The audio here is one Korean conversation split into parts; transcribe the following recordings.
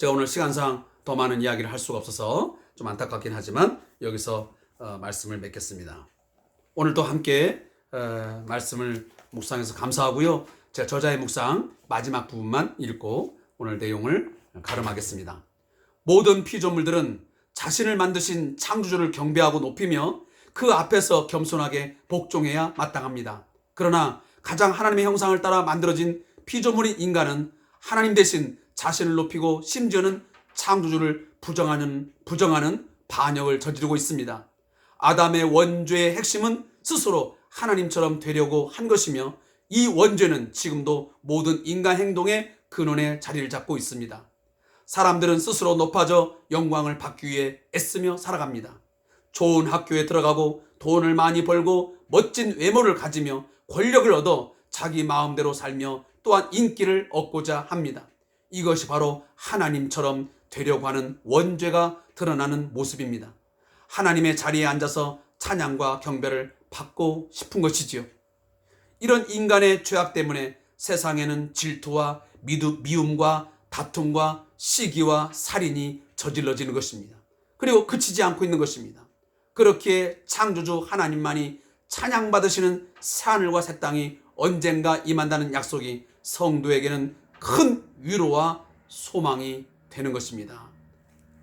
제가 오늘 시간상 더 많은 이야기를 할 수가 없어서 좀 안타깝긴 하지만 여기서 어, 말씀을 맺겠습니다. 오늘도 함께 어, 말씀을 묵상해서 감사하고요. 제가 저자의 묵상 마지막 부분만 읽고 오늘 내용을 가름하겠습니다. 모든 피조물들은 자신을 만드신 창조주를 경배하고 높이며 그 앞에서 겸손하게 복종해야 마땅합니다. 그러나 가장 하나님의 형상을 따라 만들어진 피조물인 인간은 하나님 대신 자신을 높이고 심지어는 창조주를 부정하는 부정하는 반역을 저지르고 있습니다. 아담의 원죄의 핵심은 스스로 하나님처럼 되려고 한 것이며 이 원죄는 지금도 모든 인간 행동의 근원에 자리를 잡고 있습니다. 사람들은 스스로 높아져 영광을 받기 위해 애쓰며 살아갑니다. 좋은 학교에 들어가고 돈을 많이 벌고 멋진 외모를 가지며 권력을 얻어 자기 마음대로 살며 또한 인기를 얻고자 합니다. 이것이 바로 하나님처럼 되려고 하는 원죄가 드러나는 모습입니다. 하나님의 자리에 앉아서 찬양과 경배를 받고 싶은 것이지요. 이런 인간의 죄악 때문에 세상에는 질투와 미움과 다툼과 시기와 살인이 저질러지는 것입니다. 그리고 그치지 않고 있는 것입니다. 그렇게 창조주 하나님만이 찬양받으시는 새하늘과 새 땅이 언젠가 임한다는 약속이 성도에게는 큰 위로와 소망이 되는 것입니다.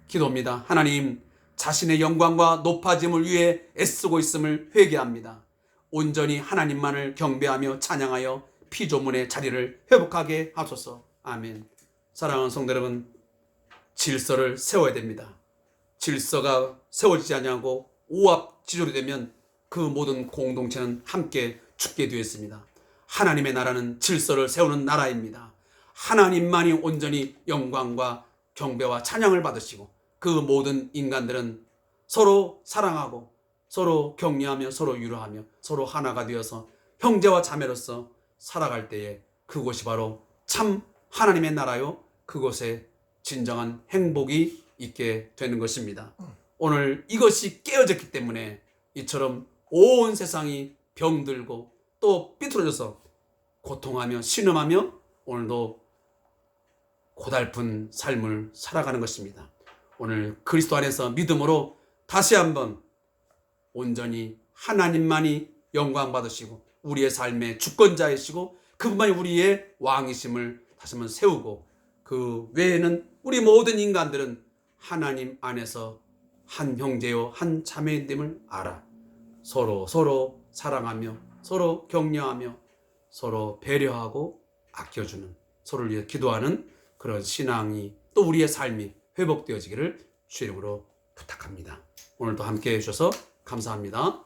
기도입니다. 하나님, 자신의 영광과 높아짐을 위해 애쓰고 있음을 회개합니다. 온전히 하나님만을 경배하며 찬양하여 피조물의 자리를 회복하게 하소서. 아멘. 사랑하는 성도 여러분, 질서를 세워야 됩니다. 질서가 세워지지 않냐고 오합지졸이 되면 그 모든 공동체는 함께 죽게 되었습니다. 하나님의 나라는 질서를 세우는 나라입니다. 하나님만이 온전히 영광과 경배와 찬양을 받으시고 그 모든 인간들은 서로 사랑하고 서로 격려하며 서로 위로하며 서로 하나가 되어서 형제와 자매로서 살아갈 때에 그곳이 바로 참 하나님의 나라요 그곳에 진정한 행복이 있게 되는 것입니다. 오늘 이것이 깨어졌기 때문에 이처럼 온 세상이 병들고 또 삐뚤어져서 고통하며 신음하며 오늘도 고달픈 삶을 살아가는 것입니다. 오늘 그리스도 안에서 믿음으로 다시 한번 온전히 하나님만이 영광 받으시고 우리의 삶의 주권자이시고 그분만이 우리의 왕이심을 다시 한번 세우고 그 외에는 우리 모든 인간들은 하나님 안에서 한 형제요 한 자매됨을 알아 서로 서로 사랑하며 서로 격려하며 서로 배려하고 아껴주는 서로를 위해 기도하는 그런 신앙이 또 우리의 삶이 회복되어지기를 주의 이름으로 부탁합니다. 오늘도 함께 해주셔서 감사합니다.